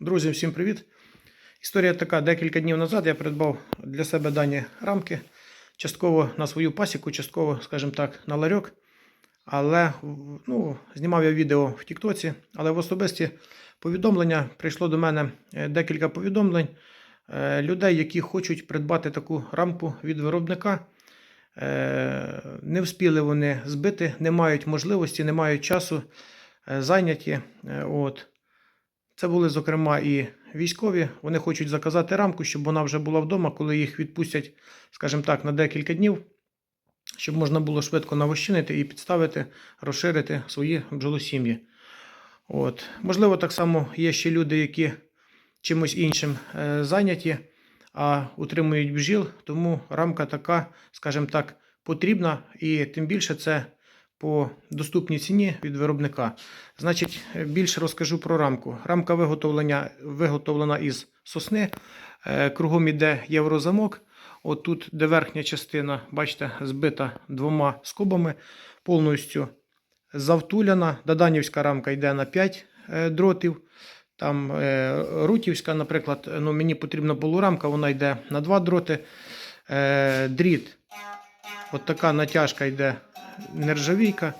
Друзі, всім привіт! Історія така: декілька днів назад я придбав для себе дані рамки, частково на свою пасіку, частково, скажімо так, на ларьок. Але ну, знімав я відео в Тіктоці, але в особисті повідомлення прийшло до мене е, декілька повідомлень е, людей, які хочуть придбати таку рамку від виробника. Е, Не вспіли вони збити, не мають можливості, не мають часу, зайняті. От. Це були, зокрема, і військові. Вони хочуть заказати рамку, щоб вона вже була вдома, коли їх відпустять, скажімо так, на декілька днів, щоб можна було швидко навощинити і підставити, розширити свої бджолосім'ї. От. Можливо, так само є ще люди, які чимось іншим е, зайняті, а утримують бджіл, тому рамка така, скажімо так, потрібна, і тим більше це по доступній ціні від виробника. Значить, більше розкажу про рамку. Рамка виготовлення виготовлена із сосни. Е, Кругом іде єврозамок. От тут, де верхня частина, бачите, збита двома скобами, повністю завтуляна. Даданівська рамка йде на 5 е, дротів. Там е, Рутівська, наприклад, ну, мені потрібна полурамка, вона йде на 2 дроти. Дріт. От така натяжка йде нержавійка.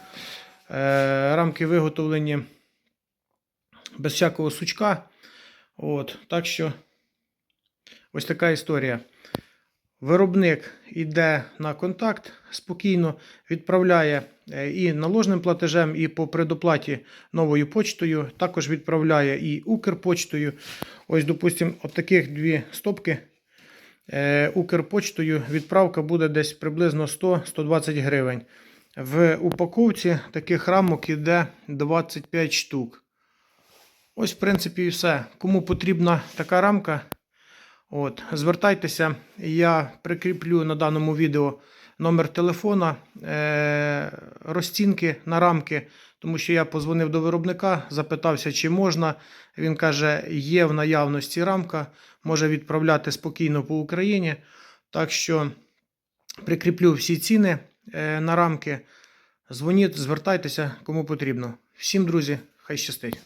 Е, рамки виготовлені без всякого сучка. От, так що ось така історія. Виробник йде на контакт спокійно, відправляє е, і наложним платежем, і по предоплаті новою почтою. Також відправляє і Укрпочтою. Ось, допустимо, от таких дві стопки. Е, Укрпочтою відправка буде десь приблизно 100-120 гривень. В упаковці таких рамок іде 25 штук. Ось, в принципі, і все. Кому потрібна така рамка, от, звертайтеся. Я прикріплю на даному відео номер телефона, е- розцінки на рамки, тому що я позвонив до виробника, запитався, чи можна. Він каже, є в наявності рамка, може відправляти спокійно по Україні. Так що прикріплю всі ціни на рамки. Дзвоніть, звертайтеся, кому потрібно. Всім, друзі, хай щастить.